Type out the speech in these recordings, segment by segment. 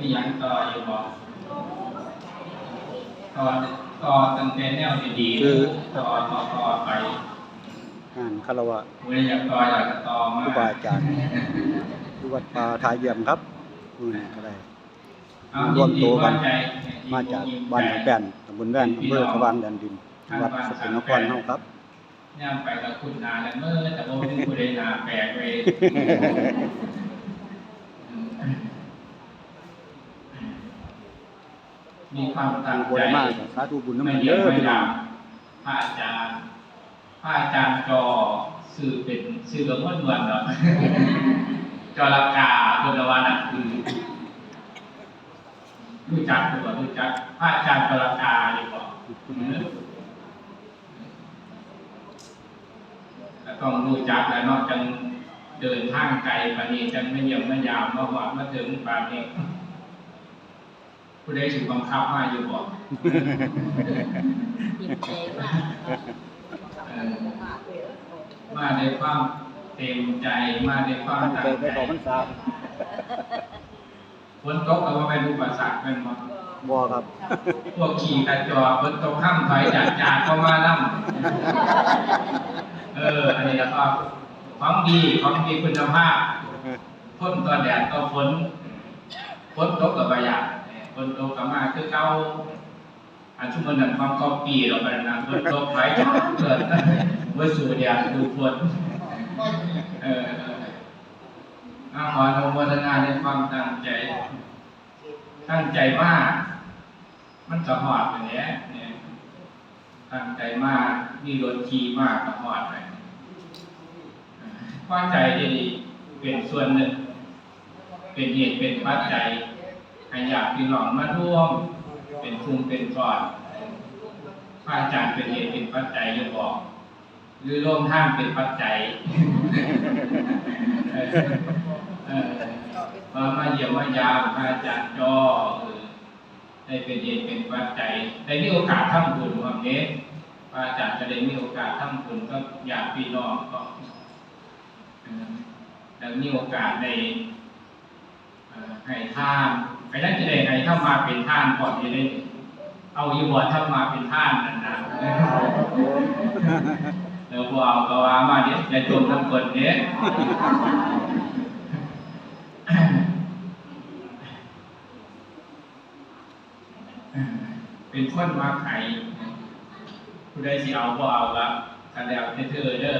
มียังต่ออยู่บ่ต่อต่อตั้งแต่แนวดีๆคือต่อต่อต่อไปงานคารวะบ่ได้อยากต่ออยากต่อมาครูบาอาจารย์ที่วัดป่าทายเยี่ยมครับอืมก็ได้รวมตัวกันมาจากบ้านหนองแป้นตำบลแว่นอำเภอสว่างแดนดินจังหวัดสกลนครเฮาครับย่างไปกับคุณนาแล้วเมื่อแต่บ่มีผู้ใดนาแปลกเว้ย มีความตั้งบุใจญมากสาธุบุญน้ำไม่มันเยเด้อะอไม่พี่น้ยาองวพระอาจารย์พระอาจารย์จอสื่อเป็นสื่อกับม้วนมวนเนาะจอรากาบนวานะคือรู้จักหรือเปล่ารู้จักพระอาจารย์จอรากาดีกว่าก็ต้องรู้จักแล้วเนอกจังเดินทางไกลปานนี้จังไม่เยี่ยมไม่ยามมาหอดมาถึงปานนี้ ผู้ใดถูกบังคับมาอยู่บ่หยิบใจมากครับเออมาด้วยความเต็มใจมาด้วยความตั้งตั้งใจใจไปต่อพรรษาฝนตกก็ว่าเป็นอุปสรรคเป็นบ่บ่ครับ พวกขี่กระจอกฝนตกห้ามถอยจากจากเข้ามานั่เออ อันนี้แล้วก็ของดีของดีคุณภาพพ่นตัวแดดตัวฝนฝนตกกับประหยัด ฝนตกกับมาคือเก่าอันชุมมันนั้นความก็ปีเราไปนะฝนตกถอยจากเกิดเมื่อสู่แดดดูฝนเออเอออาขออนุโมทนาในความตั้งใจ ตั้งใจมาก มันกระหอดอย่างเนี้ยเนี่ยตั้งใจมากมีรถขี่มากกระหอดไปเออความใจดีเป็นส่วนหนึ่ง เป็นเหตุเป็นปัจจัย ให้อยากพี่น้องมาร่วม เป็นคุมเป็นก่อนพระอาจารย์เป็นเหตุเป็นปัจจัยหรือบอกหรือร่วมท่านเป็นปัจจัยมามาเยี่ยมมายามพระอาจารย์จอได้เป็นเหตุเป็นปัจจัยได้มีโอกาสทำบุญความนี้พระอาจารย์จะได้มีโอกาสทำบุญก็อยากพี่น้องก็เออได้มีโอกาสในให้ท่าน ไปนั่นจะได้ให้ถ้ามาเป็นท่านก่อนจะได้เอาอยู่บ่ถ้ามาเป็นท่านนั่นนะเดี๋ยวพอเอาก็ว่ามาเดี๋ยวจะจมน้ำกรดเนี้ยเป็นคนมาไข่ผู้ใดสิเอาบ่เอาละกันแล้วแต่เธอเด้อ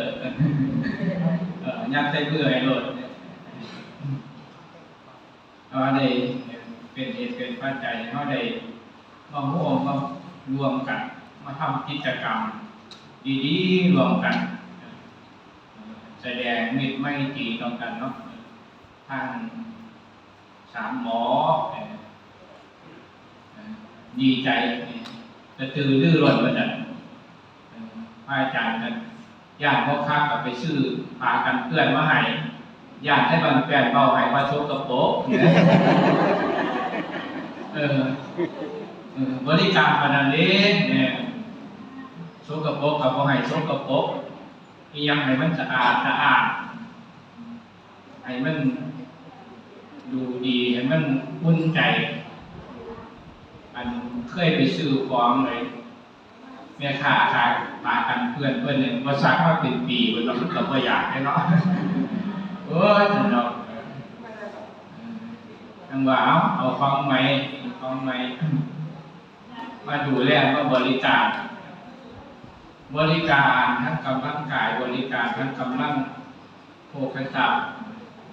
เออยัดใส่เบื่อให้โลดเอาได้ เป็นเหตุเป็นปัจจัยเขาได้มาร่วมมารวมกัน มาทำกิจกรรม ดีๆรวมกัน แสดงมิตรไม่ตีตรงกันเนาะทางสามหมอดีใจกระตือรือร้นมาจากเอ่อพระอาจารย์กันญาติพ่อค้ากับไปซื้อพากันเพื่อนมาให้ญาติให้บันแปลนเบาให้มาชกกระโปง เออบริการปานนันเด้เนี่ยชกกระโปงกับพ่ให้ชกกระโปงมียังให้มันสะอาดสะอาดให้มันดูดีให้มันอุ่นใจ อันเคยไปซื้อของเลยแม่ค้าขายปากันเพื่อนเพื่อนเนี่ยมาซักมาเป็นปีมันเราก็บ่อยากให้เนาะเออจังเนาะจังว่าเอาเอาของใหม ของใหม่มาดูแลมาบริการ บริการทั้งกำลังกายบริการทั้งกำลังโภคทรัพย์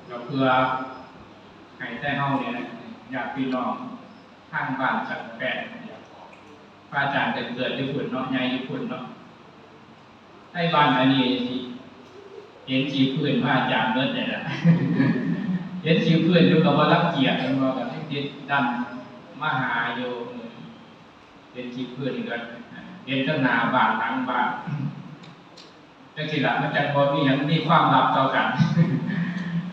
ก็เพื่อให้ได้เฮาเนี่ยนะอยากพี่น้องข้างบ้านสักแปดพระอาจารย์เป็นเกิดญี่ปุ่นเนาะใหญ่ญี่ปุ่นเนาะให้บ้านอันนี้เห็นชีพื้นพระอาจารย์เบิดเนี่ยนะเห็นชีพื้นอยู่กับว่ารักเกียรติมันว่ากับที่ติดดัน มหาโยมเห็นชีพื้นอีกแล้วเห็นข้างนาบานหลังบานจังสิละมันจังบ่มีหยังมีความลับต่อกัน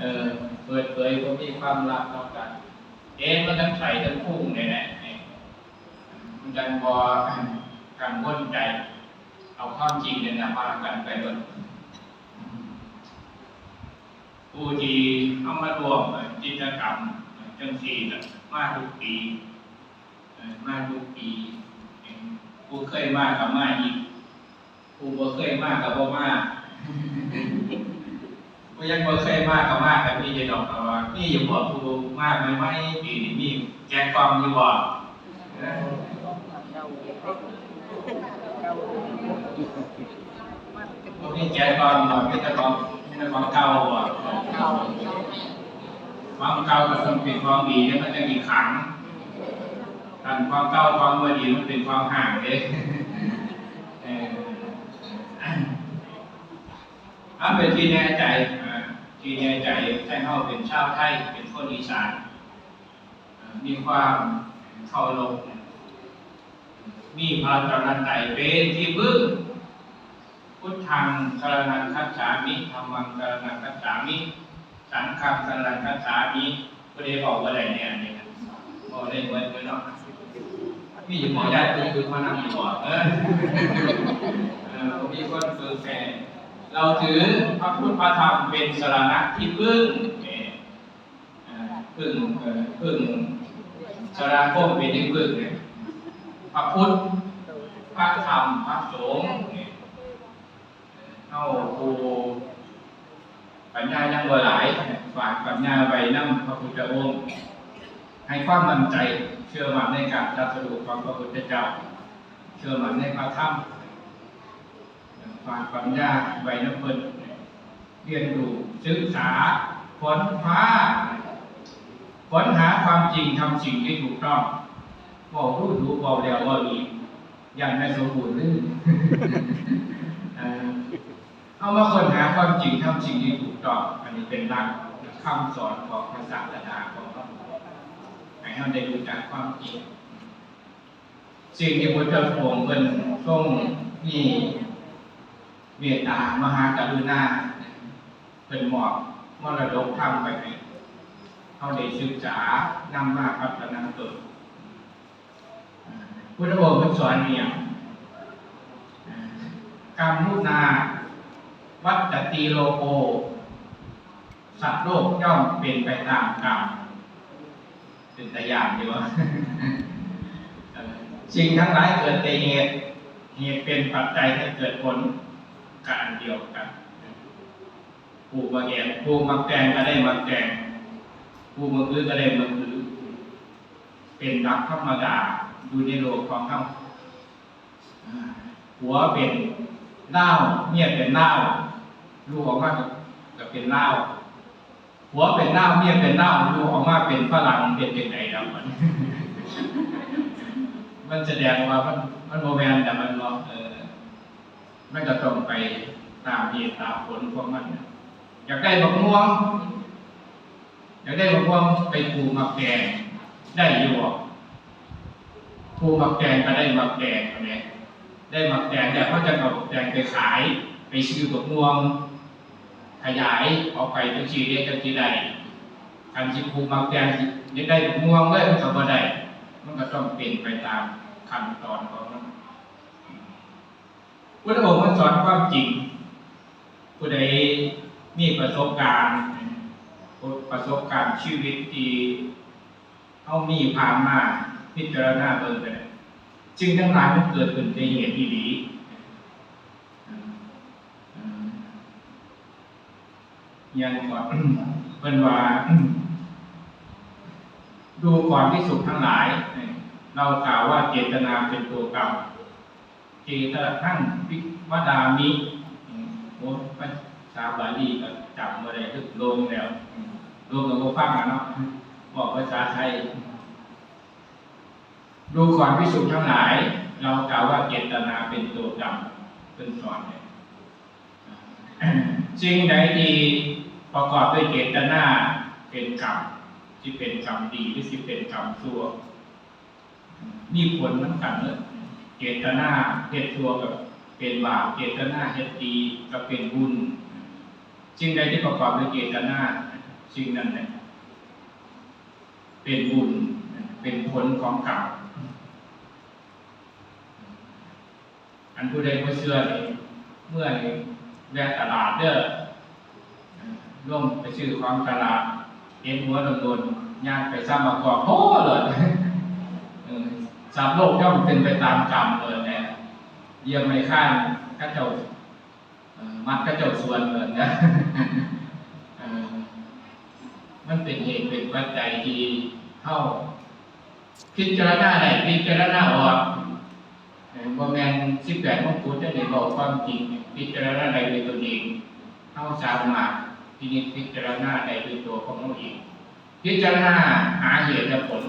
เออเปิดเผยบ่มีความลับต่อกัน เอ๊ะมันทั้งใส่ทั้งพุ่งเนี่ยแหละเนี่ยมันจังบ่กังวลใจ เอาความจริงเนี่ยนะมากันไปเบิดผู้ที่เอามารวมกิจกรรมจังสี่มาทุกปี มาทุกปีเอ่อผู้เคยมากับมาอีกผู้บ่เคยมากับบ่มาผู้ยังบ่เคยมากับมากับมีอยู่ดอกแต่ว่ามีอยู่บ่ผู้มาใหม่ๆปีนี้มีแจกกล่องอยู่บ่เอ้อบ่มีแจกกล่องบ่มีแต่ของมีแต่ของเก่าบ่ของเก่าก็ต้องเป็นของดีเนี่ยมันจะมีขัง คันของเก่าของบ่ดีมันเป็นของห่างเด้เออถ้าเป็นที่แน่ใจอ่าที่แน่ใจใช่เขาเป็นชาวไทยเป็นคนอีสานมีความเข้ารพมีพระกรณไตเป็นที่พึ่งพุทธังสรนังคัจฉามิธรรมังสรนังคัจฉามิ สังฆังสรนังคัจฉามิก็ได้บอกว่าอะไรเนี่ยอันนี่นะบอกได้เหมือนกันเนาะ มีอยู่หมอญาติคือคือมานั่งอเออเออมีคนฝึกแค่เราถือพระพุทธพระธรรมเป็นสรณะที่พึ่งเนี่ยพึ่งเอ่อพึ่งสราคมเป็นที่พึ่งเนี่ยพระพุทธพระธรรมพระสงฆ์เนี่ยเข้าครูปัญญายังบ่หลายฝากปัญญาไว้นั่งพระพุทธองค์ ให้ความมั่นใจเชื่อมั่นในการตรัสรู้ของพระพุทธเจ้า เชื่อมั่นในพระธรรมฝากปัญญาไวน้ำเพิ่นเรียนรู้ศึกษาค้นคว้าค้นหาความจริงทำสิ่งที่ถูกต้องบอกรู้รู้บอกแล้วว่าอีกอย่างไม่สมบูรณ์นเอ่เอามาค้นหาความจริงทำสิ่งที่ถูกต้อง อันนี้เป็นหลักคำสอนของพระศาสดาของพระพุทธ ให้เราได้รู้จักความจริงสิ่งที่พุทธองค์เป็นทรงมีเมตตามหากรุณาเป็นหมอบมรดกธรรมไปให้เขาได้ศึกษานำมาพัฒนาตนพุทธองค์เป็นสอนเนี่ยกรรมมุนา วัตตตีโลโก สัตว์โลกย่อมเป็นไปตามกรรม เป็นตะยานดีวะเอ่อสิ่งทั้งหลายเกิดแต่เหตุเหตุเป็นปัจจัยให้เกิดผลการเดียวกันปลูกมะแกงปลูกมะแกงก็ได้มะแกงปลูกมะคือก็ได้มะคือเป็นหลักธรรมดาอยู่ในโลกของเขาอ่าหัวเป็นเล่าเมียเป็นเล่าลูกออกมาก็เป็นเล่า หัวเป็นเล่าเมียเป็นเล่าลูกออกมาเป็นฝรั่งเป็นเป็นไงแล้วมันมันแสดงว่ามันมันโมแมนแต่มันว่าเออมันก็ต้องไปตามเหตุตามผลของมันอยากได้มะม่วงอยากได้มะม่วงไปปลูกมะแกงได้อยู่ปลูกมะแกงก็ได้มะแกงเนี่ยได้มะแกงแต่เขาจะเอามะแกงไปขาย ไปซื้อมะม่วง ขยายออกไปจังซี่เรียกจังซี่ได้การสิปลูกมะแกงสิได้มะม่วงเลยมันก็บ่ได้มันก็ต้องเป็นไปตามขั้นตอนของมันพุทธองค์มันสอนความจริง ผู้ใดมีประสบการณ์ประสบการณ์ชีวิตที่เขามีผ่านมาพิจารณาเบิ่งไปเลยจึงทั้งหลายมันเกิดขึ้นในเหตุที่ดี ยังก่อนเป็นว่า ดูก่อนที่สุขทั้งหลาย เรากล่าวว่าเจตนาเป็นตัวกรรม เจตทั้งวิวดามิอืมโอ้ภาษาบาลีก็จำมาได้ทึกลงแล้วลงกับโมฟังอะเนาะบอกภาษาไทยดูก่อนพิสุทั้งหลาย เรากล่าวว่าเจตนาเป็นตัวกรรมเป็นสอนเนี่ยสิ่งใดดี ประกอบด้วยเจตนาเป็นกรรมที่เป็นกรรมดีหรือที่เป็นกรรมชั่วมีผลเหมือนกันเลยเจตนาเฮ็ดชั่วกับเป็นบาปเจตนาเฮ็ดดีก็เป็นบุญสิ่งใดที่ประกอบด้วยเจตนาสิ่งนั้นเนี่ยเป็นบุญเป็นผลของกรรมอันผู้ใดผู้เชื่อเมื่อแวะตลาดเด้อ ร่วมไปซื้อของตลาดเห็นหัวโดนๆยางไปสร้างมากอกโอ้เลยสามโลกย่อมเป็นไปตามกรรมเลยเนี่ยเยี่ยมไม่ข้านข้าเจ้ามัดข้าเจ้าส่วนเลยนะเออมันเป็นเหตุเป็นปัจจัยที่เข้าพิจารณาไหนพิจารณาออกเออบ่แมนสิบแปดมงกุฎจะได้บอกความจริงพิจารณาใดด้วยตัวเองเข้าสามารถ พินิจพิจารณาใดด้วตัวของเราเองพิจารณาหาเหตุและผล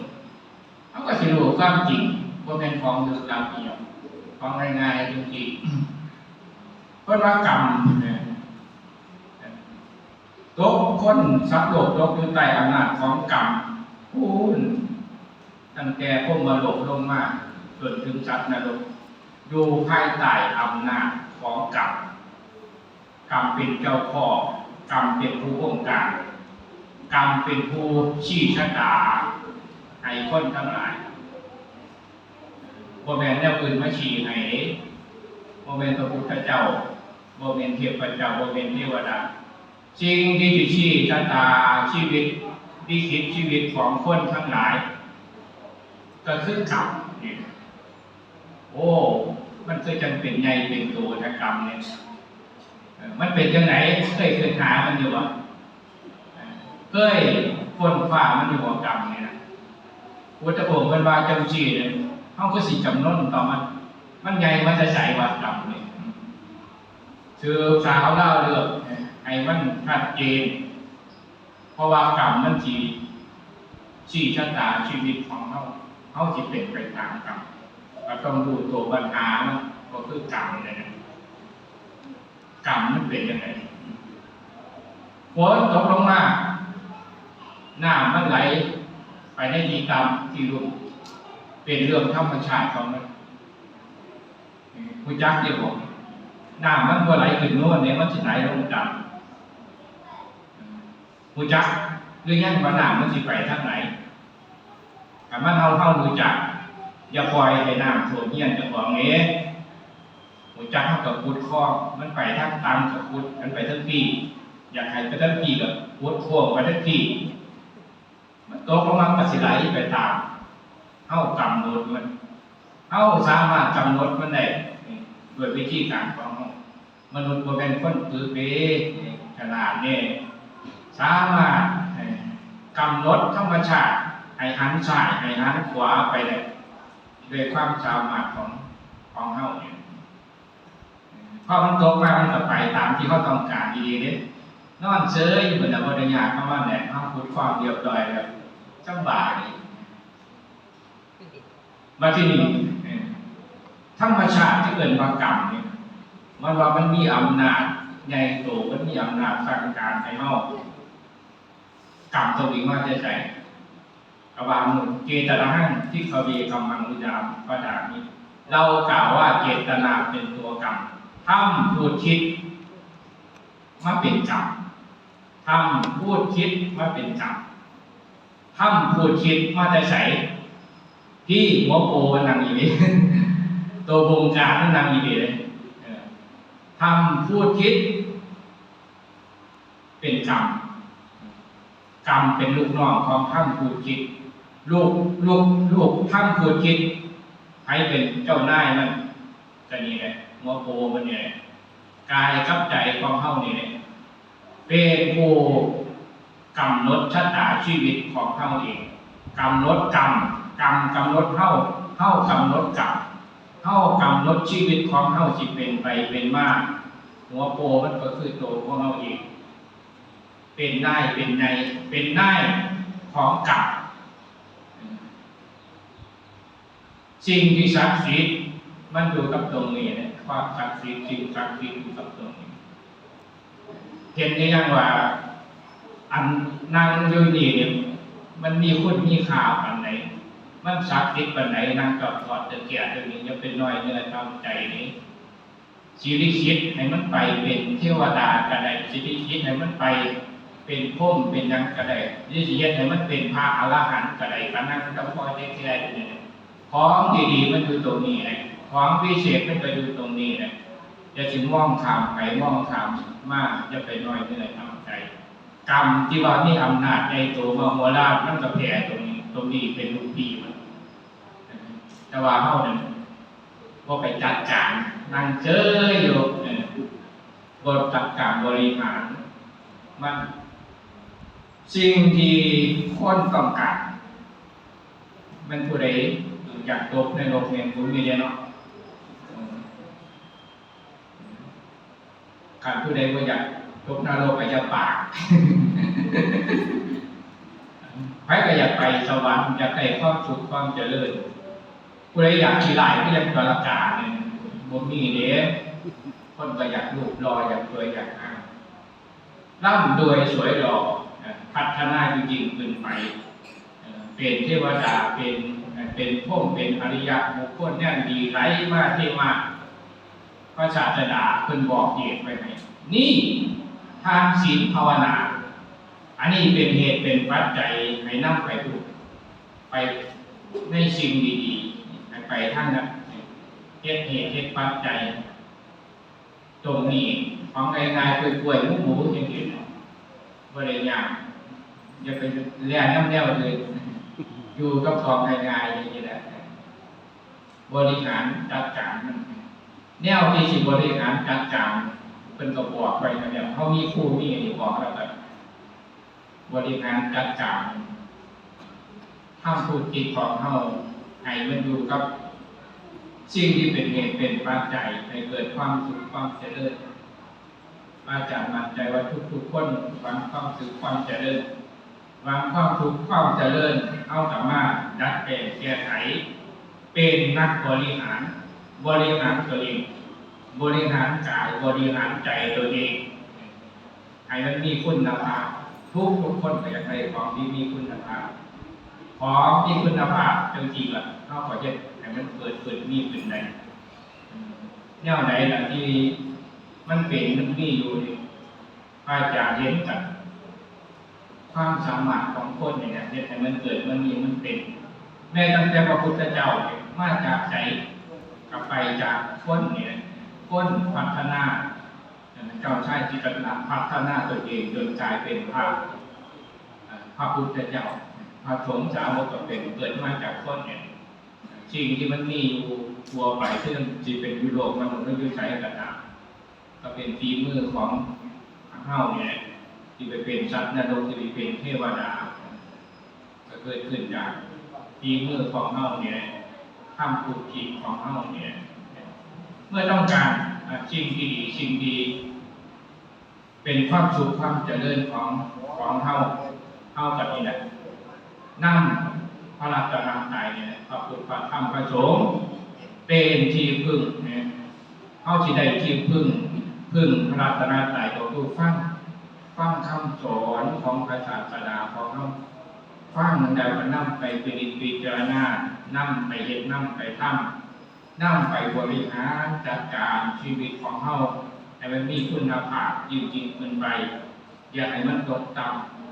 เขาก็สิรู้ความจริงว่าเป็นของลึกลับอีหยังของง่ายๆจริงๆเพราะว่ากรรมตกคนสับโลกตกอยู่ใต้อำนาจของกรรมพูนตั้งแต่พวกมาโลกลงมาจนถึงสัตว์นรกอยู่ภายใต้อำนาจของกรรมกรรมเป็นเจ้าพ่อ กรรมเป็นผู้บงการกรรมเป็นผู้ชี้ชะตาให้คนทั้งหลายบ่แม่นแนวอื่นมาชี้ให้บ่แม่นพระพุทธเจ้าบ่แม่นเทพเจ้าบ่แม่นเทวดาสิ่งที่จะชี้ชะตาชีวิตวิคิดชีวิตของคนทั้งหลาย ก็คือกรรมนี่โอ้ มันคือจังเป็นใหญ่เป็นตนะกรรมเนี่ย มันเป็นจังไหนเคยเคยหามันอยู่บ่เคยคนฝ่ามันอยู่บ่กรรมเนี่ยนะพุทธองค์เป็นว่าจำจีเนี่ยเขาก็สิจำน้นต่อมัน มันใหญ่มันจะใส่วัดกรรมเนี่ยคือสาวเล่าเรื่องให้มันชัดเจนเพราะว่ากรรมมันจีชี้ชะตาชีวิตของเขาเขาจะเป็นไปตามกรรมเราต้องดูตัวปัญหามันก็คือกรรมเลยนะ กรรมมันเป็นยังไงฝนตกลงมาน้ำมันไหล ไปในที่ต่ำที่รุ่มเป็นเรื่องธรรมชาติของมันผู้จักเดียวบอกน้ำมันก็ไหลขึ้นโน่นเนี่ยมันจะไหลลงต่ำผู้จักหรือยังว่าน้ำมันจะไปทางไหนถ้ามันเท่าเท่ารู้จักอย่าปล่อยให้น้ำท่วมเยี่ยนจะของ เนี้ผู้จักเท่ากับพุดข้อมันไปทางตามกับพุดมันไปทั้งปีอยากให้ไปทั้งปีกับพุดข้อไปทั้งปีมันตกลงมาก็สิไหลไปตามเท่ากำหนดมันเท่าสามารถกำหนดมันได้ด้วยวิธีการของมนุษย์โบ่เป็นคนปื้อเปขนาดนี้สามารถกำหนดธรรมชาติให้หันซ้ายให้หันขวาไปได้ด้วยความสามารถของของเฮาเนี่ย พอมันตกมามันก็ไปตามที่เขาต้องการดีๆเนี่ยนอนเฉยอยู่เหมือนบริญาเข้ามาเนี่ยเขาพูดความเดียวดอยแบบสบายมาที่นี่ธรรมชาติที่เกิดมากรรมเนี่ยมันว่ามันมีอำนาจใหญ่โตมันมีอำนาจสั่งการให้เฮากรรมตัวเองว่าจะใจกบามุนเจตนาหังที่เขาเวกรรมังวิจามประดานี้เรากล่าวว่าเจตนาเป็นตัวกรรม ทำพูดคิดมาเป็นกรรมทำพูดคิดมาเป็นกรรมทำพูดคิดมาแต่ใสพี่หัวโปมันนั่งอยู่นี่ตัวบงการมันนั่งอยู่นี่เลยทำพูดคิด เป็นกรรมกรรมเป็นลูกน้องของทำพูดคิด ลูกลูกลูกทำพูดคิดใครเป็นเจ้านายมันก็นี่แหละ หัวโปมันเนี่ยกายกับใจของเฮาเนี่แหละเป็นผู้กำหนดชะตาชีวิตของเฮาเองกำหนดกรรมกรรมกำหนดเฮาเฮากำหนดกรรมเฮากำหนดชีวิตของเฮาสิเป็นไปเป็นมากหัวโปมันก็คือตัวของเฮาเองเป็นได้เป็นในเป็นได้ของกรรมสิ่งที่ศักดิ์สิทธิ์มันอยู่กับตรงนี้นะ ความศักดิ์สิทธิ์สิ่งศักดิ์สิทธิ์อยู่กับตรงนี้เห็นได้ยังว่า อันนั่งอยู่นี่เนี่ยมันมีคุณมีค่าปันไหน มันศักดิ์สิทธิ์ปันไหนนั่งกับถอดตะเกียบตรงนี้จะเป็นน้อยเนื้อทำใจนี้ชีวิตคิดให้มันไปเป็นเทวดากระไดชีวิตคิดให้มันไปเป็นพุ่มเป็นยังกระไดชีวิตคิดให้มันเป็นพระอรหันต์กระไดกันนั่งกับพ่อเจ๊ที่ไรเนี่ยของดีๆมันอยู่ตรงนี้เลย ของพิเศษมันก็อยู่ตรงนี้เลยจะถึงมองขามไปมองขามมากจะไปน้อยเนื้อทำใจกรรมที่ว่ามีอำนาจในตัวมาโมราชมันก็แผ่ตรงนี้ ตรงนี้เป็นลูกปีมันแต่ว่าเฮาเนี่ยบ่ไปจัดการนั่งเจออยู่เออบทจัดการบริหาร มัน สิ่งที่คนต้องการมันผู้ใดอยากตกในโลกเนี่ยผมมีเดียเนาะเออ การผู้ใดบ่อยากตกนรกก็จะปากใครก็อยากไปสวรรค์อยากได้ความสุขความเจริญผู้ใดอยากขี่ลายก็ยังกระกาเนี่ยบ่มีเด้คนก็อยากรูปรออยากสวยอยากงามร่ำรวยสวยหล่อพัฒนาจริงๆขึ้นไปเป็นเทวดาเป็นเป็นพรหมเป็นอริยะบุคคลเนี่ยดีไรมากที่มาก พระศาสดาเพิ่นบอกเหตุไว้ให้นี่ทานศีลภาวนา อันนี้เป็นเหตุเป็นปัจจัยให้นำไปถูกไปในสิ่งดีๆไปทั้งนั้นเหตุเหตุเหตุปัจจัยตรงนี้ของง่ายๆกล้วยๆหมูหมูอย่างเดียวบ่ได้ยากอย่าไปเรียนน้ำแนวเลยอยู่กับของง่ายๆอย่างนี้แหละบริหารจัดการมัน แนวที่สิบริหารจัดการเป็นกระบอกไปนะเนี่ยเขามีครูมีอะไรบอกแล้วแบบบริหารจัดการห้ามพูดจิตของเฮาให้มันอยู่กับสิ่งที่เป็นเหตุเป็นปัจจัยให้เกิดความสุขความเจริญอาจารย์มั่นใจว่าทุกๆคนหวังความสุขความเจริญหวังความสุขความเจริญเอากลับมาดัดแปลงแก้ไขเป็นนักบริหาร บริหารตัวเอง บริหารกายบริหารใจตัวเองให้มันมีคุณภาพทุกทุกคนก็อยากได้ของที่มีคุณภาพของที่คุณภาพจริงๆล่ะนอกจากจะให้มันเกิดเกิดมีขึ้นได้แนวไหนล่ะที่มันเป็นมันมีอยู่นี่พระอาจารย์เห็นกับความสามารถของคนเนี่ยนะที่ให้มันเกิดมันมีมันเป็นแม้ตั้งแต่พระพุทธเจ้าเนี่ยมาจากใจ กับไปจากคนเนี่ยคนพัฒนาเจ้าชายจิตรนาพัฒนาตัวเองจนกลายเป็นพระพระพุทธเจ้าพระสงฆ์สาวกก็เป็นเกิดมาจากคนเนี่ยสิ่งที่มันมีอยู่ทั่วไปซึ่งจีเป็นยุโรปมันก็ยุใช้กันนะก็เป็นฝีมือของเฮาเนี่ยที่ไปเป็นสัตว์นรกที่ไปเป็นเทวดาก็เกิดขึ้นจากฝีมือของเฮาเนี่ย ทำถูกจิตของเฮาเนี่ยเมื่อต้องการอะสิ่งที่ดีสิ่งดี เป็นความสุขความเจริญของของเฮาเฮากับนี่แหละนั่งพระรัตนตรัยเนี่ยพระพุทธพระธรรมพระสงฆ์เป็นที่พึ่งเนี่ยเฮาสิได้ที่พึ่งพึ่งพระรัตนตรัยก็คือฟังฟังคำสอนของพระศาสดาของเฮาฟังแล้วก็นำไปเป็นพิจารณา นำไปเฮ็ดนำไปทำนำไปบริหารจัดการชีวิตของเฮาให้มันมีคุณภาพจริงๆขึ้นไปอย่าให้มันตกต่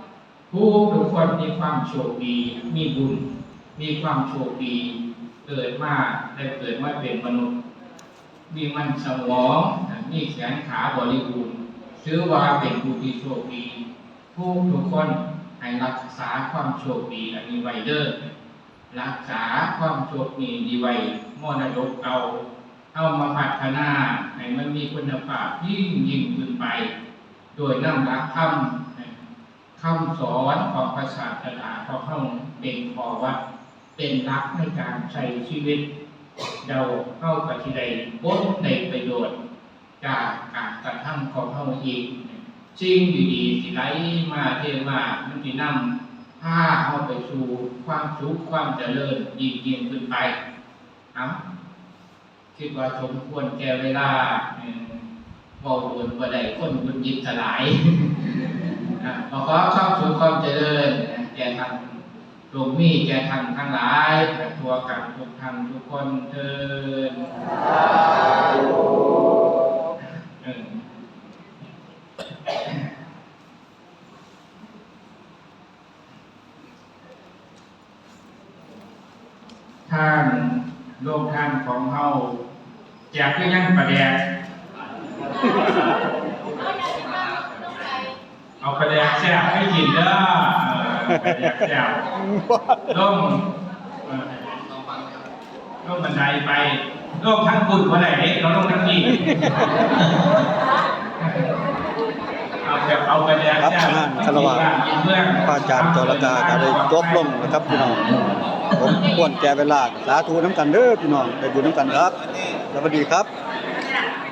ำผู้ทุกคนมีความโชคดี มีบุญ มีความโชคดี เกิดมาได้เกิดมาเป็นมนุษย์ มีมันสมองมีแขนขาบริบูรณ์ชื่อว่าเป็นผู้ที่โชคดี ผู้ทุกคนให้รักษาความโชคดีอันนี้ไว้เด้อ รักษาความโชคดีดีไว้มรดกเก่าเอามาพัฒนาให้มันมีคุณภาพยิ่งยิ่งขึ้นไป โดยนำหลักธรรมคำสอนของพระศาสนาของเขาเป็นขอวัดเป็นหลักในการใช้ชีวิต เราเข้ากับที่ใดบนในประโยชน์ จากการกระทำของเขาเองสิ่งดีๆที่ไหลมาเทมามันที่นำ พาเข้าไปสู่ความสุขความเจริญยิ่งยิ่งขึ้นไปครับคิดว่าสมควรแก่เวลาเอ่อเว้าโดนบ่ได้คนบุญยิบสลายอะขอขอความสุขความเจริญแก่ท่านลงมีแก่ท่านทั้งหลายทั่วกันทุกท่านทุกคนเทินเออ ท่านโลกท่านของเฮาอยากให้ยังประแดกเอาอย่างนี้มาต้องไปเอากระแดกแซ่บให้กินเด้อเออกระแดกแซ่บล่มเออล่มบันไดไปล่มทั้งคุณคนไหนเราล่มทั้งนี้เอาแบบเอาก ครับงานคารวะกินเพื่อนพระอาจารย์จรกาก็ได้จบลงนะครับพี่น้องผมควรแก่เวลาสาธุน้ำกันเด้อพี่น้องได้บุญน้ำกันครับสวัสดีครับ